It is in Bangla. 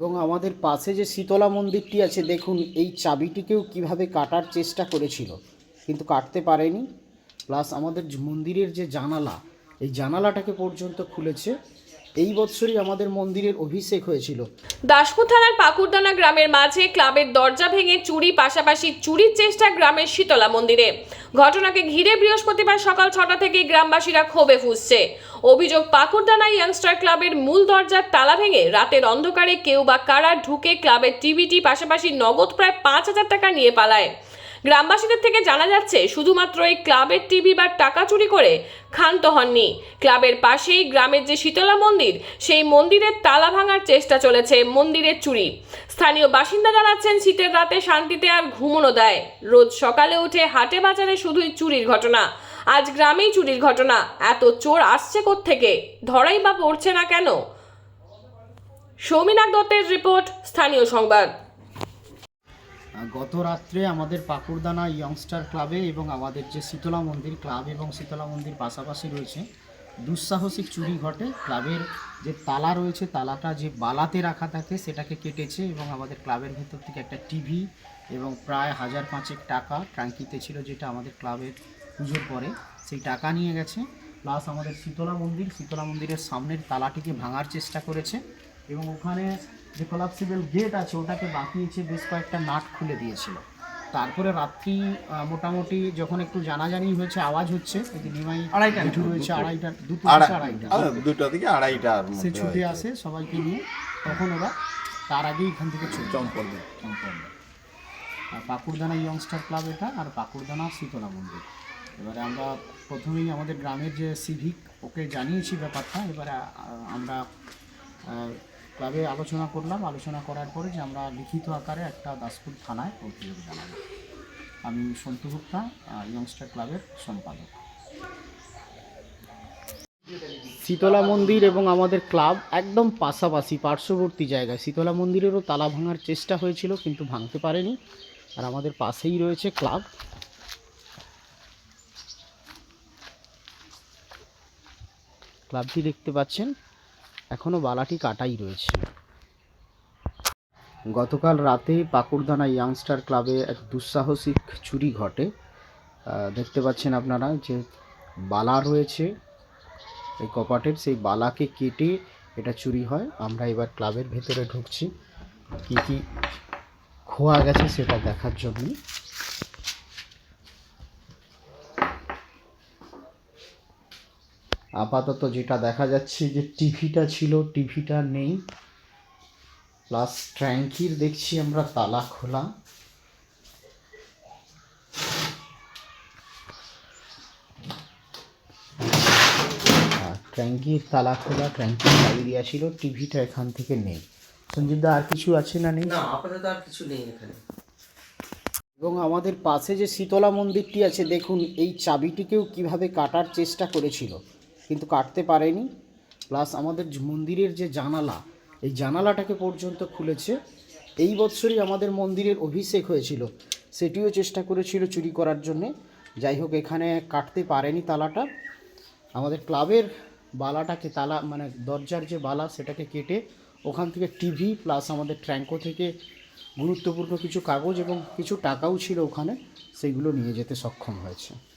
এবং আমাদের পাশে যে শীতলা মন্দিরটি আছে, দেখুন, এই চাবিটিকেও কীভাবে কাটার চেষ্টা করেছিল। কিন্তু কাটতে পারেনি। প্লাস আমাদের মন্দিরের যে জানালা, এই জানালাটাকে পর্যন্ত খুলেছে। এই বছরই আমাদের মন্দিরের অভিষেক হয়েছিল। দাসপুর থানার পাকুরদানা গ্রামের মাঝে ক্লাবের দরজা ভেঙে চুরি, পাশাপাশি চুরির চেষ্টা গ্রামের শীতলা মন্দিরে। ঘটনাকে ঘিরে বৃহস্পতিবার সকাল ছটা থেকে গ্রামবাসীরা ক্ষোভে ফুসছে। অভিযোগ পাকুড়দানা ইয়াংস্টার ক্লাবের মূল দরজার তালা ভেঙে রাতের অন্ধকারে কেউ বা কারা ঢুকে ক্লাবের টিভিটি, পাশাপাশি নগদ প্রায় পাঁচ হাজার টাকা নিয়ে পালায়। গ্রামবাসীদের থেকে জানা যাচ্ছে, শুধুমাত্র এই ক্লাবের টিভি বা টাকা চুরি করে ক্ষান্ত হননি। ক্লাবের পাশেই গ্রামের যে শীতলা মন্দির, সেই মন্দিরের তালা ভাঙার চেষ্টা চলেছে মন্দিরের চুরি। স্থানীয় বাসিন্দা জানাচ্ছেন, শীতের রাতে শান্তিতে আর ঘুমোনো দেয়। রোজ সকালে উঠে হাটে বাজারে শুধুই চুরির ঘটনা। আজ গ্রামেই চুরির ঘটনা। এত চোর আসছে থেকে ধরাই বা পড়ছে না কেন? সৌমিনাথ দত্তের রিপোর্ট, স্থানীয় সংবাদ। গত রাত্রে আমাদের পাকুড়দানা ইয়ংস্টার ক্লাবে এবং আমাদের যে শীতলা মন্দির ক্লাব এবং শীতলা মন্দির পাশাপাশি রয়েছে, দুঃসাহসিক চুরি ঘটে। ক্লাবের যে তালা রয়েছে, তালাটা যে বালাতে রাখা থাকে সেটাকে কেটেছে এবং আমাদের ক্লাবের ভেতর থেকে একটা টিভি এবং প্রায় হাজার পাঁচেক টাকা ট্যাঙ্কিতে ছিল যেটা আমাদের ক্লাবের পুজোর পরে। সেই টাকা নিয়ে গেছে। প্লাস আমাদের শীতলা মন্দির, শীতলা মন্দিরের সামনের তালাটিকে ভাঙার চেষ্টা করেছে এবং ওখানে যে কোলাপসিবল গেট আছে ওটাকে বাঁকিয়েছে বেশ কয়েকটা নাট খুলে দিয়েছিল। তারপরে রাত্রি মোটামুটি যখন একটু জানাজানি হয়েছে আওয়াজ হচ্ছে নিমাই আড়াইটা রয়েছে আড়াইটা দুটো আড়াইটা। দুটো থেকে আড়াইটার সে ছুটে আসে সবাইকে নিয়ে তখন ওরা তার আগেই এখান থেকে চলে যায়। চম্পল দেয়। আর পাকুড়দানা ইয়ংস্টার ক্লাব এটা আর পাকুড়দানা শীতলা মন্দির। এবারে আমরা প্রথমেই আমাদের গ্রামের যে সিভিক ওকে জানিয়েছি ব্যাপারটা। এবারে আমরা ক্লাবে আলোচনা করলাম। আলোচনা করার পরে যে আমরা লিখিত আকারে একটা দাসপুর থানায় অভিযোগ জানাব। আমি সন্তু গুপ্তা ইয়ংস্টার ক্লাবের সম্পাদক। শীতলা মন্দির এবং আমাদের ক্লাব একদম পাশাপাশি, পার্শ্ববর্তী জায়গায়। শীতলা মন্দিরেরও তালা ভাঙার চেষ্টা হয়েছিল, কিন্তু ভাঙতে পারেনি। আর আমাদের পাশেই রয়েছে ক্লাব। ক্লাবটি দেখতে পাচ্ছেন। এখনও বালাটি কাটাই রয়েছে। গতকাল রাতে পাকুড়দানা ইয়াংস্টার ক্লাবে এক দুঃসাহসিক চুরি ঘটে। দেখতে পাচ্ছেন আপনারা যে বালা রয়েছে, এই কপাটের সেই বালাকে কেটে এটা চুরি হয়। আমরা এবার ক্লাবের ভেতরে ঢুকছি। কী কী খোয়া গেছে সেটা দেখার জন্য আপাতত যেটা দেখা যাচ্ছে যে টিভিটা ছিল টিভিটা নেই। প্লাস ট্র্যাঙ্কির দেখছি আমরা তালা খোলা। আর ট্যাঙ্কির তালা খোলা ট্যাঙ্কির চাবি দেওয়া ছিল টিভিটা এখান থেকে নেই। সঞ্জীবদা আর কিছু আছে না নেই? না আপাতত আর কিছু নেই এখানে। এবং আমাদের পাশে যে শীতলা মন্দিরটি আছে দেখুন এই চাবিটিকেও কীভাবে কাটার চেষ্টা করেছিল। কিন্তু কাটতে পারেনি। প্লাস আমাদের মন্দিরের যে জানালা, এই জানালাটাকে পর্যন্ত খুলেছে। এই বছরই আমাদের মন্দিরের অভিষেক হয়েছিল। সেটিও চেষ্টা করেছিল চুরি করার জন্যে। যাই হোক, এখানে কাটতে পারেনি তালাটা। আমাদের ক্লাবের বালাটাকে, তালা মানে দরজার যে বালা, সেটাকে কেটে ওখান থেকে টিভি প্লাস আমাদের ট্র্যাঙ্কো থেকে গুরুত্বপূর্ণ কিছু কাগজ এবং কিছু টাকাও ছিল ওখানে সেগুলো নিয়ে যেতে সক্ষম হয়েছে।